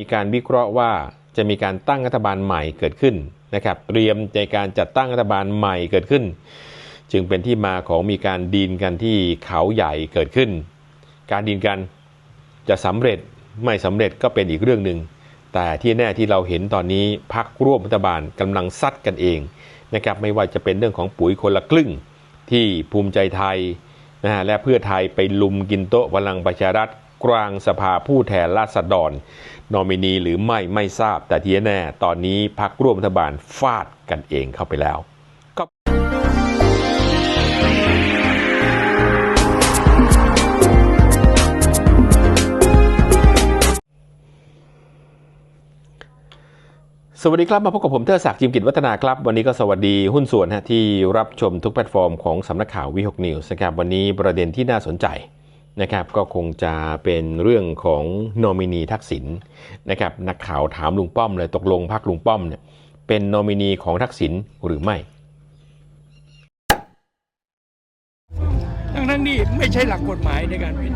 มีการวิเคราะห์ว่าจะมีการตั้งรัฐบาลใหม่เกิดขึ้นนะครับ เตรียมในการจัดตั้งรัฐบาลใหม่เกิดขึ้น จึงเป็นที่มาของมีการดีนกันที่เขาใหญ่เกิดขึ้น การดีนกันจะสำเร็จไม่สำเร็จก็เป็นอีกเรื่องหนึ่งแต่ที่แน่ที่เราเห็นตอนนี้พักร่วมรัฐบาลกำลังซัดกันเองนะครับไม่ว่าจะเป็นเรื่องของปุ๋ยคนละครึ่งที่ภูมิใจไทยนะฮะและเพื่อไทยไปลุมกินโต๊ะพลังประชารัฐ กลางสภาผู้แทนราษฎร นอมินีหรือไม่ไม่ทราบแต่ที่แน่ ตอนนี้พักร่วมรัฐบาลฟาดกันเองเข้าไปแล้วสวัสดีครับ มาพบกับผมเทอศักดิ์จิมกิจวัฒนาครับ วันนี้ก็สวัสดีหุ้นส่วนฮะที่รับชมทุกแพลตฟอร์มของสำนักข่าววิหกนิวส์นะครับวันนี้ประเด็นที่น่าสนใจ นะครับก็คงจะเป็นเรื่องของนอมินีทักษิณนะครับนักข่าวถามลุงป้อมเลยตกลงพักลุงป้อมเนี่ยเป็นนอมินีของทักษิณหรือไม่ทั้งทั้งๆที่ไม่ใช่หลักกฎหมายในการเป็น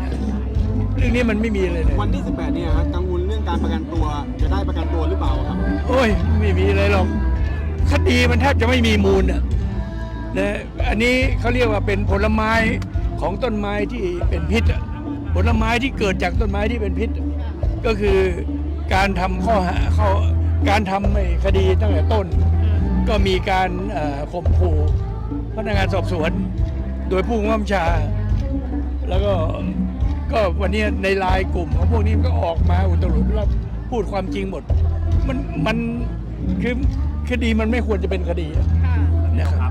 เรื่องนี้มันไม่มีเลยเลยวันที่ 18 เนี่ยฮะกังวลเรื่องการประกันตัวจะได้ประกันตัวหรือเปล่าครับ โอ้ยไม่มีเลยหรอกคดีมันแทบจะไม่มีมูลอะนะอันนี้เขาเรียกว่าเป็นผลไม้ ของต้นไม้ที่เป็นพิษผลไม้ที่เกิดจากต้นไม้ที่เป็นพิษ ก็คือการทำข้อหาข้อการทำไอ้คดีตั้งแต่ต้น ก็มีการข่มขู่พนักงานสอบสวน โดยผู้บังคับชา แล้วก็ก็วันนี้ในไลน์กลุ่มของพวกนี้มันก็ออกมาอุตรุแล้วพูดความจริงหมด มันมันคือคดีมันไม่ควรจะเป็นคดีค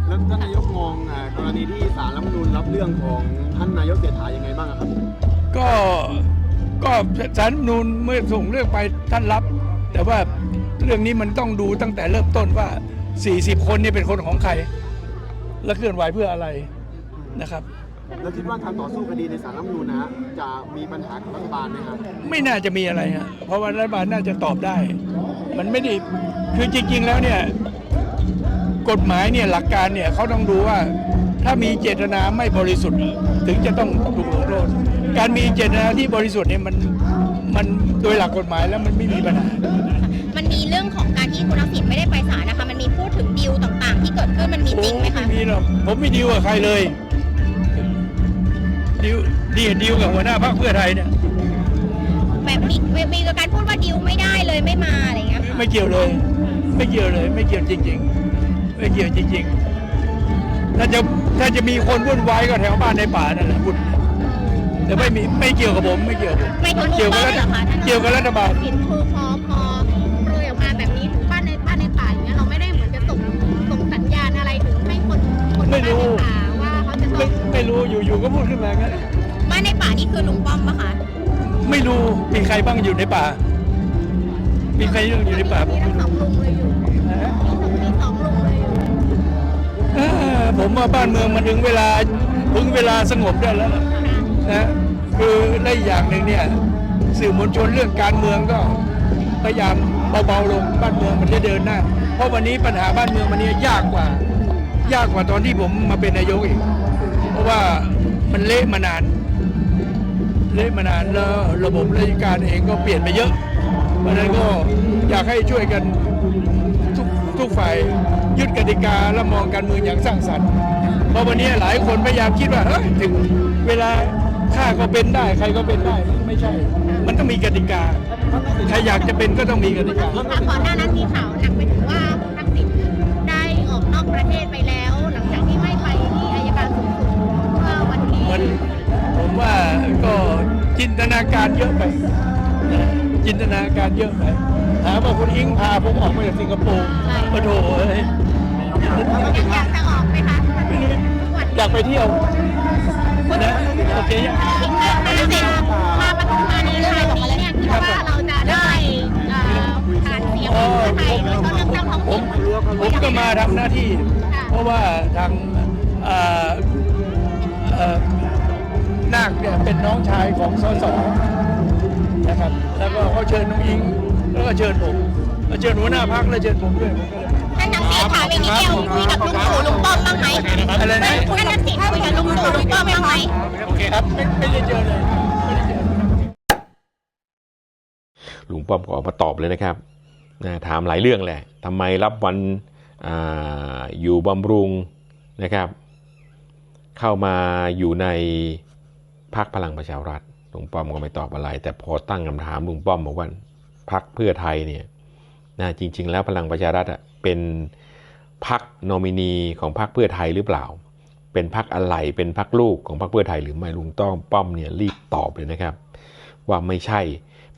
แล้วท่านนายกมองอ่ากรณีที่ศาลรัฐธรรมนูญรับเรื่องของท่านนายกเศรษฐายังไงบ้างอะครับ ก็ก็สารรัฐธรรมนูนเมื่อส่งเรื่องไปท่านรับ แต่ว่าเรื่องนี้มันต้องดูตั้งแต่เริ่มต้นว่า 40 คนนี่เป็นคนของใคร และเคลื่อนไหวเพื่ออะไรนะครับ แล้วคิดว่าการต่อสู้คดีในศาลรัฐธรรมนูญนะฮะจะมีปัญหากับรัฐบาลไหมครับ ไม่น่าจะมีอะไรฮะเพราะว่ารัฐบาลน่าจะตอบได้ มันไม่ได้คือจริง ๆ แล้วเนี่ย กฎหมายเนี่ยหลักการเนี่ยเขาต้องดูว่า ถ้ามีเจตนาไม่บริสุทธิ์ ถึงจะต้องถูกลงโทษการมีเจตนาที่บริสุทธิ์เนี่ยมันมันโดยหลักกฎหมายแล้วมันไม่มีปัญหามันมีเรื่องของการที่คุณทักษิณไม่ได้ไปศาลนะคะ มันมีพูดถึงดีลต่างๆ ที่เกิดขึ้นมันมีจริงไหมคะโอ้ไม่มีหรอกผมไม่ดีลกับใครเลยดีลดีดีลกับหัวหน้าพรรคเพื่อไทยเนี่ยแบบมีมีการพูดว่าดีลไม่ได้เลยไม่มาอะไรอย่างเงี้ยค่ะไม่เกี่ยวเลย ไม่เกี่ยวเลย ไม่เกี่ยวจริง ๆ ไม่เกี่ยวจริงๆ ถ้าจะถ้าจะมีคนวุ่นวายก็แถวบ้านในป่านั่นแหละวุ่นแต่ไม่มีไม่เกี่ยวกับผมไม่เกี่ยวกับผมไม่ถึงเกี่ยวกับลุงป้อมเหรอคะท่านเกี่ยวกับรัฐบาลเห็นคือพอพอโปรยออกมาแบบนี้ถึงบ้านในบ้านในป่าอย่างเงี้ยเราไม่ได้เหมือนจะส่งส่งสัญญาณอะไรถึงให้คนคนในไม่บ้านรู้ในป่าว่าเขาจะต้ไม่องไม่รู้อยู่ๆก็พูดขึ้นมางั้นบ้านในป่านี่คือลุงป้อมปะคะไม่รู้มีใครบ้างอยู่ในป่า มีใครอยู่ในป่าผมมีไม่ทั้งสรู้ ผมว่าบ้านเมืองมันถึงเวลาถึงเวลาสงบได้แล้วนะคือได้อย่างหนึ่งเนี่ยสื่อมวลชนเรื่องการเมืองก็พยายามเบาๆลงบ้านเมืองมันจะเดินหน้าเพราะวันนี้ปัญหาบ้านเมืองมันเนี่ยยากกว่า ยากกว่าตอนที่ผมมาเป็นนายกอีก เพราะว่ามันเละมานาน เละมานานแล้วระบบราชการเองก็เปลี่ยนไปเยอะเพราะนั้นก็อยากให้ช่วยกัน ทุกทุกฝ่ายยึดกติกาและมองการเมืองอย่างสร้างสรรค์เพราะวันนี้หลายคนพยายามคิดว่าเฮ้ยถึงเวลาข้าก็เป็นได้ใครก็เป็นได้ไม่ใช่ มันต้องมีกติกาใครอยากจะเป็นก็ต้องมีกติกาค่ะก่อนหน้านั้นมีข่าวหนักไปถึงว่าคุณทักษิณได้ออกนอกประเทศไปแล้ว หลังจากที่ไม่ไปที่อัยการสูงสุดเมื่อวันที่มันผมว่าก็จินตนาการเยอะไปนะจินตนาการเยอะไป ถามว่าคุณอิงพาผมออกมาจากสิงคโปร์โอ้โหเอ้ยยังอยากจะออกไหมคะไม่รู้อยากไปเที่ยวนะโอเคยังอีกเรื่องหนึงเนี่ยมาปทุมธานีครั้งนี้เนี่ยคิดว่าเราจะได้เอ่อผ่านเสียงของคนไทยโดยเฉพาะเรื่องตั้งท้องผถิ่มนผมก็มาทำหน้าที่ เพราะว่าทางเอ่อเอ่อนาคเนี่ยเป็นน้องชายของสสนะครับ แล้วก็เขาเชิญน้องอิงแล้ว ก็เชิญผมแล้วเชิญหัวหน้าพักแล้วเชิญผมด้วยผมก็เลยท่านทักษิณถามอย่างนี้เดียวคุยกับลุงตู่ลุงป้อมบ้างไหมอะไรนะท่านทักษิณคุยกับลุงตู่ลุงป้อมบ้างไหมโอเคครับไม่ไม่ได้เจอเลยไม่ได้เจอลุงป้อมก็ออกมาตอบเลยนะครับนะถามหลายเรื่องแหละทำไมรับวันอาอยู่บำรุงนะครับ เข้ามาอยู่ในพักพลังประชารัฐลุงป้อมก็ไม่ตอบอะไร แต่พอตั้งคำถามลุงป้อมบอกว่า พักเพื่อไทยเนี่ยนะจริง ๆ แล้วพลังประชารัฐอะเป็นพักโนมินีของพักเพื่อไทยหรือเปล่า เป็นพักอะไรเป็นพักลูกของพักเพื่อไทยหรือไม่ลุงต้องป้อมเนี่ยรีบตอบเลยนะครับ ว่าไม่ใช่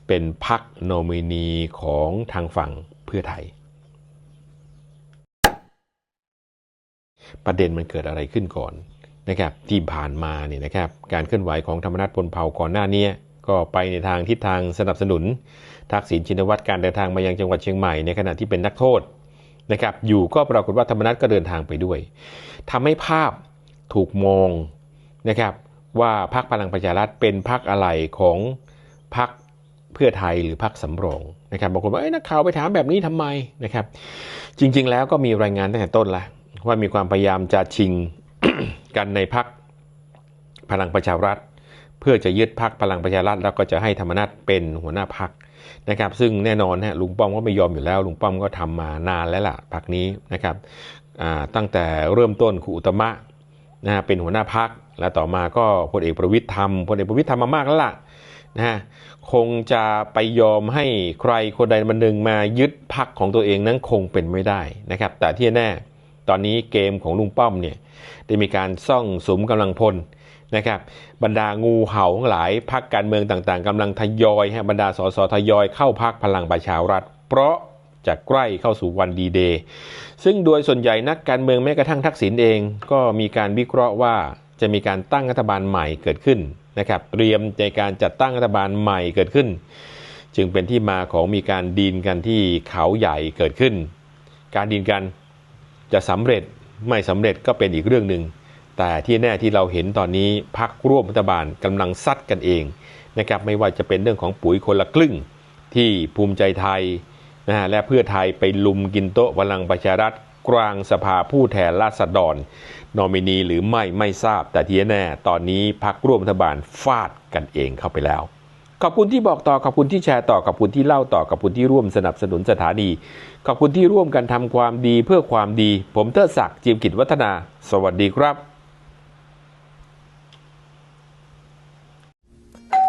เป็นพักโนมินีของทางฝั่งเพื่อไทย ประเด็นมันเกิดอะไรขึ้นก่อนนะครับที่ผ่านมาเนี่ยนะครับการเคลื่อนไหวของธรรมนัฐพลเผ่าก่อนหน้านี้ก็ไปในทางทิศทางสนับสนุน ทักษิณชินวัตรการเดินทางมายังจังหวัดเชียงใหม่ในขณะที่เป็นนักโทษนะครับอยู่ก็ปรากฏว่าธรรมนัฐก็เดินทางไปด้วยทำให้ภาพถูกมองนะครับว่าพรรคพลังประชารัฐเป็นพรรคอะไรของพรรคเพื่อไทยหรือพรรคสำรองนะครับบางคนบอกเอ้ยนักข่าวไปถามแบบนี้ทำไมนะครับ จริงๆแล้วก็มีรายงานตั้งแต่ต้นแล้วว่ามีความพยายามจะชิงกันในพักพลังประชารัฐ เพื่อจะยึดพักพลังประชารัฐแล้วก็จะให้ธรรมนัฐเป็นหัวหน้าพัก นะครับซึ่งแน่นอนฮะลุงป้อมก็ไม่ยอมอยู่แล้ว ลุงป้อมก็ทำมานานแล้วล่ะพักนี้นะครับตั้งแต่เริ่มต้นคุณอุตมะนะฮะเป็นหัวหน้าพักและต่อมาก็พลเอกประวิตยทำพลเอกประวิตยทำมามากแล้วล่ะนะฮะคงจะไปยอมให้ใครคนใดคนหนึ่งมายึดพักของตัวเองนั้นคงเป็นไม่ได้นะครับแต่ที่แน่ตอนนี้เกมของลุงป้อมเนี่ยได้มีการซ่องสมกำลังพล นะครับบรรดางูเห่าทั้งหลายพักการเมืองต่างๆกำลังทยอยฮะบรรดาสสทยอยเข้าพักพลังประชารัฐ เพราะจะใกล้เข้าสู่วันดีเดย์ซึ่งโดยส่วนใหญ่นักการเมืองแม้กระทั่งทักษิณเองก็มีการวิเคราะห์ว่าจะมีการตั้งรัฐบาลใหม่เกิดขึ้นนะครับเตรียมในการจัดตั้งรัฐบาลใหม่เกิดขึ้น จึงเป็นที่มาของมีการดีนกันที่เขาใหญ่เกิดขึ้น การดีนกันจะสำเร็จไม่สำเร็จก็เป็นอีกเรื่องหนึ่ง แต่ที่แน่ที่เราเห็นตอนนี้พักร่วมรัฐบาลกำลังซัดกันเองนะครับไม่ว่าจะเป็นเรื่องของปุ๋ยคนละครึ่งที่ภูมิใจไทยนะฮะและเพื่อไทยไปลุมกินโต๊ะพลังประชารัฐกลางสภาผู้แทนราษฎร นอมินีหรือไม่ไม่ทราบแต่ที่แน่ตอนนี้พักร่วมรัฐบาลฟาดกันเองเข้าไปแล้ว ขอบคุณที่บอกต่อขอบคุณที่แชร์ต่อขอบคุณที่เล่าต่อขอบคุณที่ร่วมสนับสนุนสถานี ขอบคุณที่ร่วมกันทำความดีเพื่อความดี ผมเทิดศักดิ์จิมกิจวัฒนา สวัสดีครับ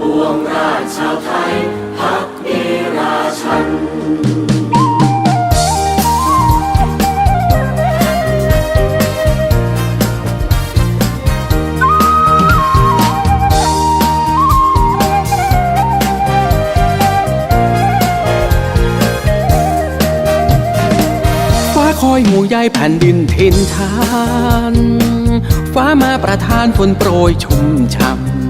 ปวงราชชาวไทยพักดีราชันฟ้าคอยหูใยแผ่นดินทินทาน ฟ้ามาประทานฝนโปรยชุ่มช่ำ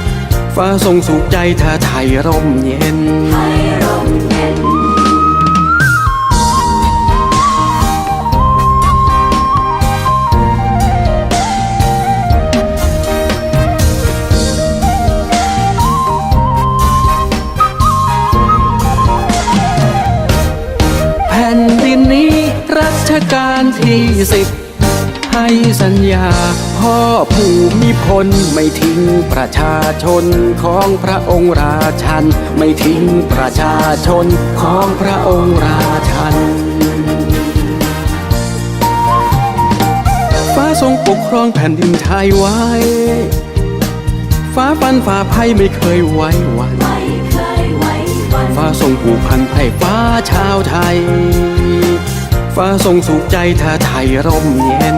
ฟ้าทรงสุขใจถ้าไทยร่มเย็น แผ่นดินนี้รัชกาลที่สิบให้สัญญาพ่อ พลไม่ทิ้งประชาชนของพระองค์ราชัน ไม่ทิ้งประชาชนของพระองค์ราชัน ฟ้าทรงปกครองแผ่นดินไทยไว้ ฟ้าฟันฝ่าภัยไม่เคยไว้วันฟ้าทรงผูกพันไพร่ฟ้าชาวไทย ฟ้าทรงสุขใจถ้าไทยร่มเย็น